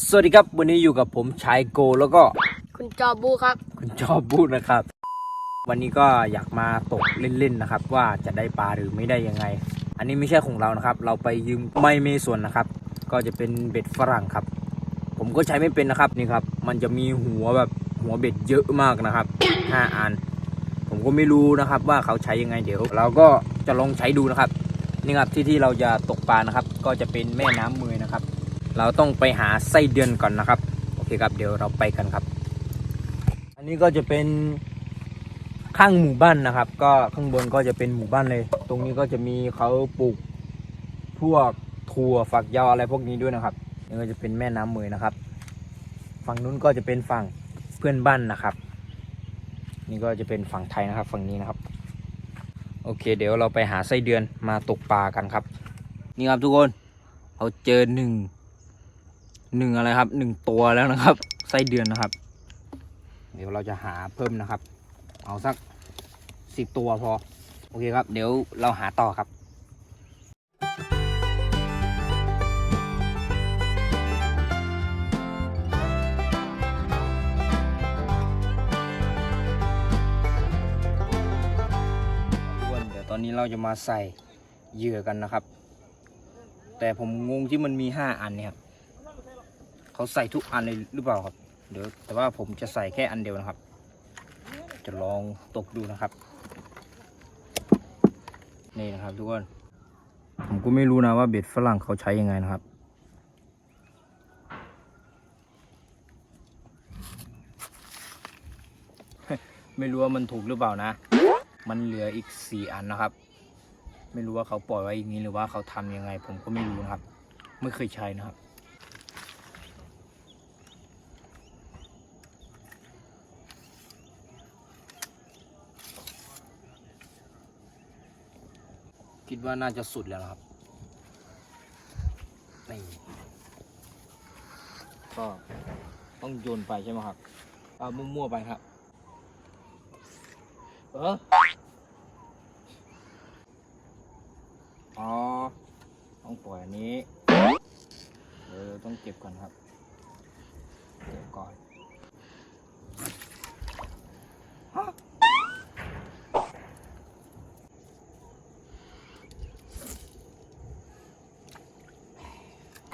สวัสดีครับ วันนี้อยู่กับผมชายโกแล้วก็คุณจอบูครับ คุณชอบพูดนะครับ วันนี้ก็อยากมาตกเล่นๆนะครับ ว่าจะได้ปลาหรือไม่ได้ยังไง อันนี้ไม่ใช่ของเรานะครับ เราไปยืมไม่เมส่วนนะครับ ก็จะเป็นเบ็ดฝรั่งครับ ผมก็ใช้ไม่เป็นนะครับนี่ครับ มันจะมีหัวแบบหัวเบ็ดเยอะมากนะครับห้าอันผมก็ไม่รู้นะครับ ว่าเขาใช้ยังไงเดี๋ยว เราก็จะลองใช้ดูนะครับนี่ครับที่ที่เราจะตกปลานะครับ ก็จะเป็นแม่น้ำเมยนะครับ เราต้องไปหาไส้เดือนก่อนนะครับ โอเคครับเดี๋ยวเราไปกันครับ อันนี้ก็จะเป็นข้างหมู่บ้านนะครับ ก็ข้างบนก็จะเป็นหมู่บ้านเลย ตรงนี้ก็จะมีเขาปลูกพวกถั่วฝักยาวอะไรพวกนี้ด้วยนะครับนี่ก็จะเป็นแม่น้ำเมยนะครับ ฝั่งนู้นก็จะเป็นฝั่งเพื่อนบ้านนะครับ นี่ก็จะเป็นฝั่งไทยนะครับ ฝั่งนี้นะครับ โอเค เดี๋ยวเราไปหาไส้เดือนมาตกปลากันครับ นี่ครับทุกคนเราเจอหนึ่ง หนึ่งอะไรครับหนึ่งตัวแล้วนะครับไส้เดือนนะครับ เดี๋ยวเราจะหาเพิ่มนะครับ เอาสักสิบตัวพอ โอเคครับ เดี๋ยวเราหาต่อครับทุกคนเดี๋ยวตอนนี้เราจะมาใส่เหยื่อกันนะครับ แต่ผมงงที่มันมีห้าอันเนี่ยครับ เขาใส่ทุกอันเลยหรือเปล่าครับ เดี๋ยวแต่ว่าผมจะใส่แค่อันเดียวนะครับ จะลองตกดูนะครับ นี่นะครับทุกคนผมก็ไม่รู้นะว่าเบ็ดฝรั่งเขาใช้ยังไงนะครับ ไม่รู้ว่ามันถูกหรือเปล่านะ มันเหลืออีกสี่อันนะครับ ไม่รู้ว่าเขาปล่อยไว้อย่างนี้หรือว่าเขาทำยังไง ผมก็ไม่รู้นะครับ ไม่เคยใช้นะครับ คิดว่าน่าจะสุดแล้วนะครับนี่ก็ต้องโยนไปใช่ไหมครับเอามั่วๆไปครับ เอออ๋อ ต้องปล่อยอันนี้เดี๋ยวเราต้องเก็บก่อนครับเก็บก่อน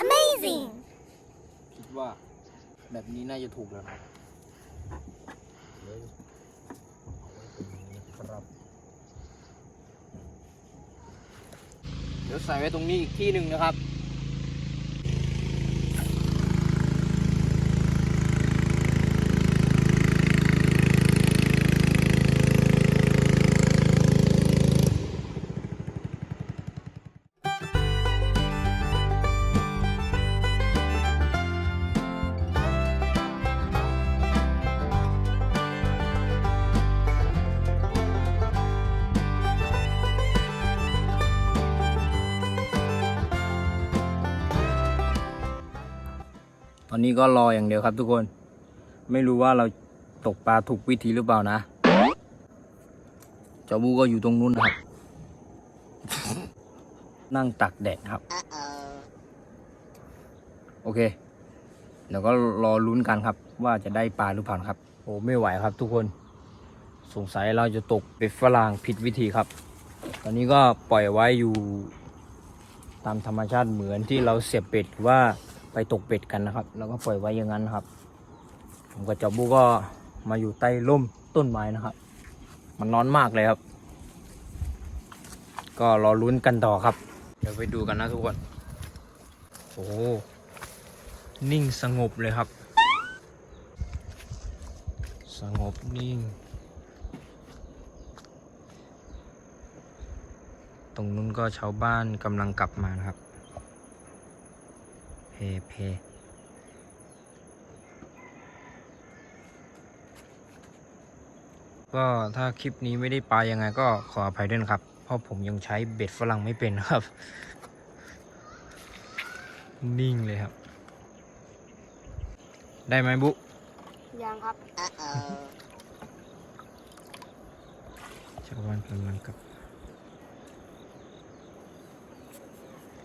Amazing คิดว่า แบบนี้น่าจะถูกแล้วครับเดี๋ยวเอาไว้ตรงนี้นะครับเดี๋ยวใส่ไว้ตรงนี้อีกที่หนึ่งนะครับ อนนี้ก็รออย่างเดียวครับทุกคน ไม่รู้ว่าเราตกปลาถูกวิธีหรือเปล่านะเจ้าบูก็อยู่ตรงนู้นนะครับ นั่งตักแดดนะครับ โอเค เดี๋ยวก็รอลุ้นกันครับ ว่าจะได้ปลาหรือเปล่านครับ โอ้ไม่ไหวครับทุกคน สงสัยเราจะตกเป็ดฝรั่งผิดวิธีครับ ตอนนี้ก็ปล่อยไว้อยู่ ตามธรรมชาติเหมือนที่เราเสียบเป็ดว่า ไปตกเป็ดกันนะครับ แล้วก็ปล่อยไว้อย่างนั้นนะครับ ผมกับจ้าบูก็มาอยู่ใต้ร่มต้นไม้นะครับ มันร้อนมากเลยครับ ก็รอลุ้นกันต่อครับ เดี๋ยวไปดูกันนะทุกคนโอ้นิ่งสงบเลยครับ สงบนิ่ง ตรงนู้นก็ชาวบ้านกำลังกลับมานะครับ เพเพก็ถ้าคลิปนี้ไม่ได้ปลายังไงก็ขออภัยด้วยนะครับ เพราะผมยังใช้เบ็ดฝรั่งไม่เป็นนะครับ นิ่งเลยครับ ได้ไหมบุยังครับชาวบ้านกำลังกลับ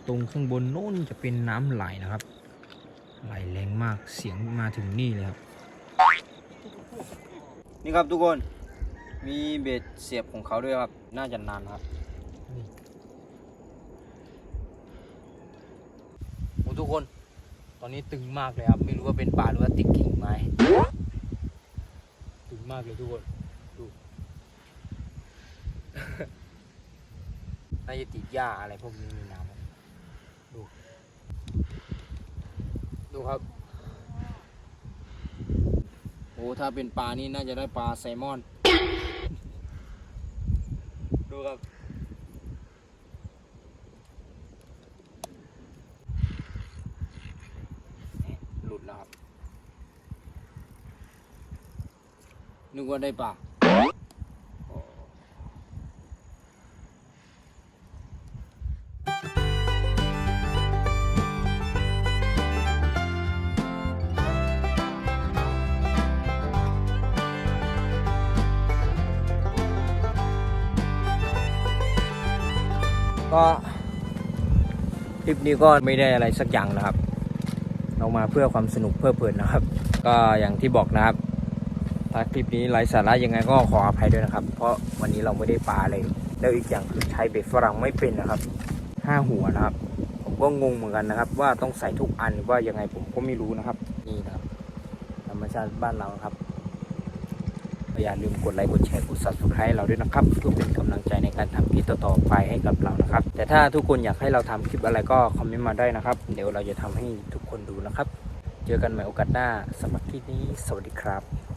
ตรงข้างบนโน้นจะเป็นน้ำไหลนะครับ ไหลแรงมากเสียงมาถึงนี่เลยครับ นี่ครับทุกคนมีเบ็ดเสียบของเขาด้วยครับ น่าจะนานครับโอ้ทุกคน ตอนนี้ตึงมากเลยครับ ไม่รู้ว่าเป็นปลาหรือว่าติดกิ่งไม้ตึงมากเลยทุกคนดูน่าจะติดหญ้าอะไรพวกนี้มีน้ำ ดู ดูครับ โอ้ถ้าเป็นปลานี่น่าจะได้ปลาแซลมอน ดูครับ หลุดแล้วครับ นึกว่าได้ปลา ก็คลิปนี้ก็ไม่ได้อะไรสักอย่างนะครับ เรามาเพื่อความสนุกเพื่อเพลินนะครับ ก็อย่างที่บอกนะครับ ถ้าคลิปนี้ไร้สาระยังไงก็ขออภัยด้วยนะครับ เพราะวันนี้เราไม่ได้ปลาเลย แล้วอีกอย่างคือใช้เบ็ดฝรั่งไม่เป็นนะครับห้าหัวนะครับ ผมก็งงเหมือนกันนะครับ ว่าต้องใส่ทุกอันว่ายังไงผมก็ไม่รู้นะครับ นี่นะครับ ธรรมชาติบ้านเราครับ อย่าลืมกดไลค์กดแชร์กด subscribe เราด้วยนะครับเพื่อเป็นกำลังใจในการทำคลิปต่อๆไปให้กับเรานะครับ แต่ถ้าทุกคนอยากให้เราทำคลิปอะไรก็คอมเมนต์มาได้นะครับ เดี๋ยวเราจะทำให้ทุกคนดูนะครับ เจอกันใหม่โอกาสหน้าสำหรับคลิปนี้ สวัสดีครับ